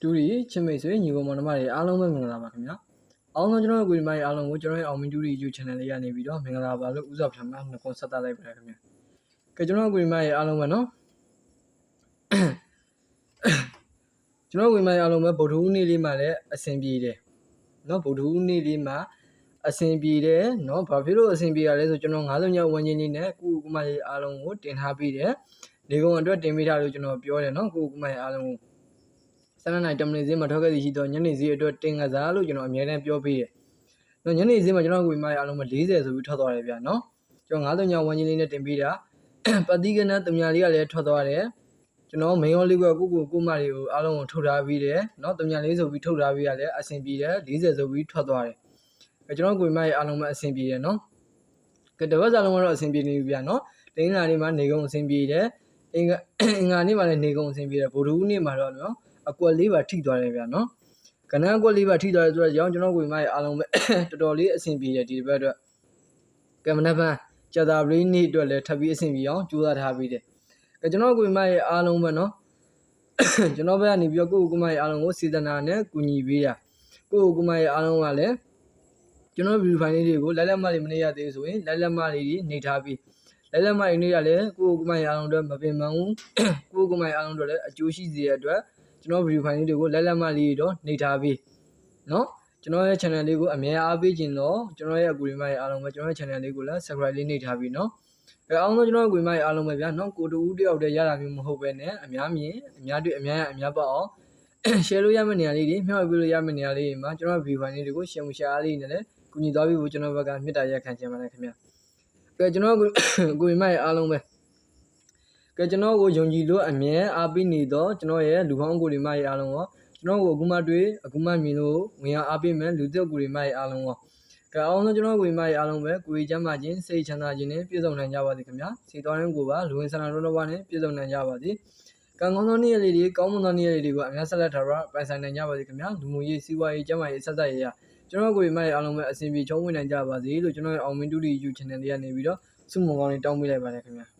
တူရီချစ်မိတ်ဆွေညီကောင်မောင်နှမတွေအားလုံးပဲမင်္ဂလာပါခင်ဗျာအားလုံးကျွန်တော်တို့ကိုဒီမိုင်းအားလုံးကိုကျွန်တော်ရဲ့အောင်မင်းတူရီ YouTube channel လေးကနေပြီးတော့မင်္ဂလာပါလို့ဥစားပထမနှခုဆက်သလိုက်ပါခင်ဗျာကဲကျွန်တော်တို့ကိုဒီမိုင်းအားလုံးပဲနော်ကျွန်တော်ကိုဒီမိုင်းအားလုံးပဲဗုဒ္ဓဦးနေ့လေးမှာလည်းအဆင်ပြေတယ်နော်ဗုဒ္ဓဦးနေ့လေးမှာအဆင်ပြေတယ်နော်ဘာဖြစ်လို့အဆင်ပြေရလဲဆိုကျွန်တော်90ညဝန်ချင်းလေးနဲ့ကိုကုမလေးအားလုံးကိုတင်ထားပေးတယ်ဒီကောင်အတွက်တင်ပေးထားလို့ကျွန်တော်ပြောတယ်နော်ကိုကုမလေးအားလုံးကို ဆန္ဒနိုင်တမနေစင်းမှာထောက်ခဲ့သည်ရှိတော့ညနေစည်းအတွက်တင်ကစားလို့ကျွန်တော်အများနဲ့ပြောပေးတယ်။နော်ညနေစည်းမှာကျွန်တော်ကိုမိုင်းအားလုံးမှာ40ဆိုပြီးထွက်သွားတယ်ဗျာနော်။ကျွန်တော်90ညဝန်းချင်းလေးနဲ့တင်ပေးတာပတိကနတမညာလေးကလည်းထွက်သွားတယ်။ကျွန်တော်မိန်ရောလေးကကိုကိုကိုမတွေကိုအားလုံးကိုထုတ်ထားပြီးတယ်နော်။တမညာလေးဆိုပြီးထုတ်ထားပြီးရတယ်အဆင်ပြေတယ်40ဆိုပြီးထွက်သွားတယ်။အဲကျွန်တော်ကိုမိုင်းအားလုံးမှာအဆင်ပြေတယ်နော်။ကဲတပတ်စာလုံးကတော့အဆင်ပြေနေပြီဗျာနော်။တင်းလာနေ့မှာနေကုန်အဆင်ပြေတယ်။အင်္ဂအင်္ဂါနေ့မှာလည်းနေကုန်အဆင်ပြေတယ်ဗုဒ္ဓဦးနေ့မှာတော့နော် အကွက်လေးပါထိသွားတယ်ဗျာနော်ကနန်းအကွက်လေးပါထိသွားတယ်ဆိုတော့ကြောင့်ကျွန်တော်ကိုယ်မရဲ့အားလုံးပဲတော်တော်လေးအဆင်ပြေတယ်ဒီတစ်ပတ်အတွက်ကမနက်ဖန်ကြာတာပလေးနေ့အတွက်လည်းထပ်ပြီးအဆင်ပြေအောင်ကြိုးစားထားပြီးတယ်ကကျွန်တော်ကိုယ်မရဲ့အားလုံးပဲနော်ကျွန်တော်ဘက်ကနေပြီးတော့ကိုယ့်ကိုယ်မရဲ့အားလုံးကိုစေတနာနဲ့ကူညီပေးတာကိုယ့်ကိုယ်မရဲ့အားလုံးကလည်းကျွန်တော် view file လေးတွေကိုလိုက်လက်မလေးမနေရသေးဆိုရင်လိုက်လက်မလေးတွေနေထားပြီးလိုက်လက်မလေးနေရလဲကိုယ့်ကိုယ်မရဲ့အားလုံးအတွက်မပင်ပန်းဘူးကိုယ့်ကိုယ်မရဲ့အားလုံးအတွက်လည်းအကျိုးရှိစေတဲ့အတွက် ကျွန်တော် view file လေးတွေကိုလက်လက်မလေးတော့နှိပ်ထားပြီးเนาะကျွန်တော်ရဲ့ channel လေးကိုအမြဲအားပေးခြင်းတော့ကျွန်တော်ရဲ့အကူအမရဲ့အားလုံးပဲကျွန်တော်ရဲ့ channel လေးကိုလည်း subscribe လေးနှိပ်ထားပြီးเนาะအဲအောင်တော့ကျွန်တော်အကူအမရဲ့အားလုံးပဲဗျာเนาะကိုတူဦးတယောက်တည်းရတာမျိုးမဟုတ်ပဲねအများမြင်အများတွေ့အများရအများပေါ့အောင် share လို့ရမယ့်နေရာလေးတွေမျှဝေပေးလို့ရမယ့်နေရာလေးတွေမှာကျွန်တော် view file လေးတွေကို share မှု share လေးနဲ့လည်းကူညီသွားပြီးဖို့ကျွန်တော်ဘက်ကမေတ္တာရက်ခံချင်ပါတယ်ခင်ဗျာကဲကျွန်တော်အကူအမရဲ့အားလုံးပဲ ကဲကျွန်တော်ကိုယုံကြည်လို့အမြဲအားပေးနေတော့ကျွန်တော်ရဲ့လူဟောင်းကိုဒီမရဲ့အားလုံးရောကျွန်တော်ကိုအခုမှတွေ့အခုမှမြင်လို့ဝင်ရအားပေးမယ်လူသက်ကိုဒီမရဲ့အားလုံးရောကဲအောင်ဆုံးကျွန်တော်ကိုဒီမရဲ့အားလုံးပဲကိုယ်ချမ်းသာခြင်းစိတ်ချမ်းသာခြင်းနဲ့ပြည့်စုံနိုင်ကြပါစေခင်ဗျာစီတော်ရင်ကိုပါလူဝင်ဆန္ဒတော်တော်ပါနဲ့ပြည့်စုံနိုင်ကြပါစေကံကောင်းသောနေ့ရက်လေးတွေကောင်းမွန်သောနေ့ရက်လေးတွေကိုအများဆက်လက်ထားရပိုင်ဆိုင်နိုင်ကြပါစေခင်ဗျာလူမှုရေးစီးပွားရေးကျန်းမာရေးဆက်ဆက်ရေးရကျွန်တော်ကိုဒီမရဲ့အားလုံးပဲအစဉ်ပြေချုံးဝင်နိုင်ကြပါစေလို့ကျွန်တော်ရဲ့အောင်မင်းတူတီ YouTube channel လေးကနေပြီးတော့စုမုံကောင်းလေးတောင်းပေးလိုက်ပါတယ်ခင်ဗျာ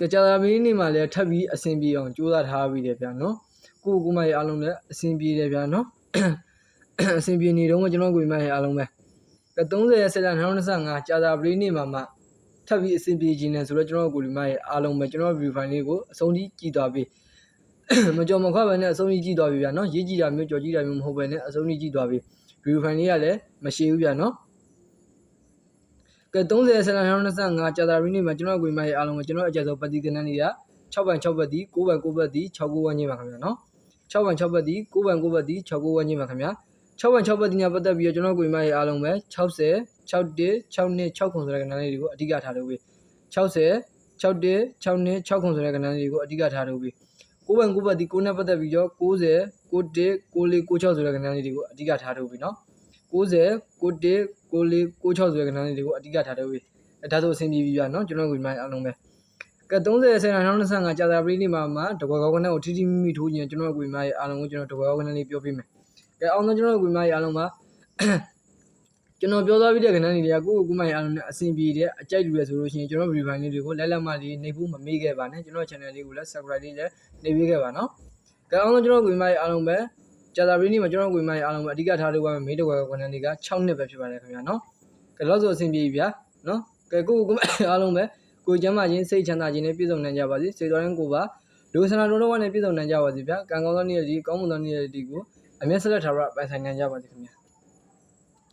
ကကြာတာမင်းနေ့မှာလည်းထပ်ပြီးအဆင်ပြေအောင်ကြိုးစားထားပြီးတယ်ဗျာနော်ကိုကိုမရဲ့အားလုံးလည်းအဆင်ပြေတယ်ဗျာနော်အဆင်ပြေနေတော့ကျွန်တော်ကိုမရဲ့အားလုံးပဲက30ရက်ဆက်လက်2025ကြာတာပလေးနေ့မှာမှထပ်ပြီးအဆင်ပြေခြင်းနဲ့ဆိုတော့ကျွန်တော်ကိုဒီမရဲ့အားလုံးပဲကျွန်တော် view file လေးကိုအဆုံးထိကြည့်သွားပြီးမကြော်မခွပဲနဲ့အဆုံးထိကြည့်သွားပြီဗျာနော်ရေးကြည့်တာမျိုးကြော်ကြည့်တာမျိုးမဟုတ်ပဲနဲ့အဆုံးထိကြည့်သွားပြီး view file လေးကလည်းမရှိဘူးဗျာနော် ကဲ30ဆယ်လ25ကြာတာရင်းနေမှာကျွန်တော်ကိုမရဲ့အားလုံးကိုကျွန်တော်အကြံဆုံးပတိကနန်းလေးက6ပန်6ဘတ်ဒီ9ပန်9ဘတ်ဒီ6ကိုဝန်းကျင်ပါခင်ဗျာနော်6ပန်6ဘတ်ဒီ9ပန်9ဘတ်ဒီ6ကိုဝန်းကျင်ပါခင်ဗျာ6ပန်6ဘတ်ဒီညာပတ်သက်ပြီးတော့ကျွန်တော်ကိုမရဲ့အားလုံးပဲ60 61 6နှစ်6ခုဆိုတဲ့ကဏ္ဍလေးတွေကိုအဓိကထားလို့ပြီး60 61 6နှစ်6ခုဆိုတဲ့ကဏ္ဍလေးတွေကိုအဓိကထားလို့ပြီး9ပန်9ဘတ်ဒီ9နဲ့ပတ်သက်ပြီးတော့90 91 94 96ဆိုတဲ့ကဏ္ဍလေးတွေကိုအဓိကထားလို့ပြီးနော် 90 91 94 96ဆိုတဲ့ကဏ္ဍလေးတွေကိုအဓိကထားလို့ပြီးအဲဒါဆိုအဆင်ပြေပြီပြနော်ကျွန်တော်ကိုမရဲ့အားလုံးပဲကဲ30ဆယ်2025ကြာသာပရိနိမာမှာတကွာကောက်ကနကိုထိထိမိမိထိုးခြင်းကျွန်တော်ကိုမရဲ့အားလုံးကိုကျွန်တော်တကွာကောက်ကနလေးပြောပြမယ်ကဲအောင်တော့ကျွန်တော်ကိုမရဲ့အားလုံးပါကျွန်တော်ပြောသွားပြီးတဲ့ကဏ္ဍတွေကကိုယ့်ကိုကိုမိုင်အားလုံးနဲ့အဆင်ပြေတဲ့အကြိုက်လူရဆိုလို့ရှိရင်ကျွန်တော် review လေးတွေကိုလိုက်လက်မှလေးနေဖို့မမေ့ခဲ့ပါနဲ့ကျွန်တော် channel လေးကိုလည်း subscribe လေးလည်းနေပေးခဲ့ပါနော်ကဲအောင်တော့ကျွန်တော်ကိုမိုင်အားလုံးပဲ ကြာသာပရိနိမှာကျွန်တော်ကိုမိုင်အားလုံးပဲအဓိကထားလို့ပါမယ်မေးတကွာကဏ္ဍတွေက6နှစ်ပဲဖြစ်ပါတယ်ခင်ဗျာနော်ကဲတော့ဆိုအဆင်ပြေပြီဗျာနော်ကဲကိုကိုမိုင်အားလုံးပဲကိုကျမ်းမာခြင်းစိတ်ချမ်းသာခြင်းနဲ့ပြည့်စုံနိုင်ကြပါစေစေတော်ရင်ကိုပါလူဆန္ဒတော်တော်နဲ့ပြည့်စုံနိုင်ကြပါစေဗျာကံကောင်းသောနေ့ရက်ဒီကောင်းမွန်သောနေ့ရက်ဒီကိုအမျက်ဆက်လက်ထားရပိုင်ဆိုင်နိုင်ကြပါစေခင်ဗျာ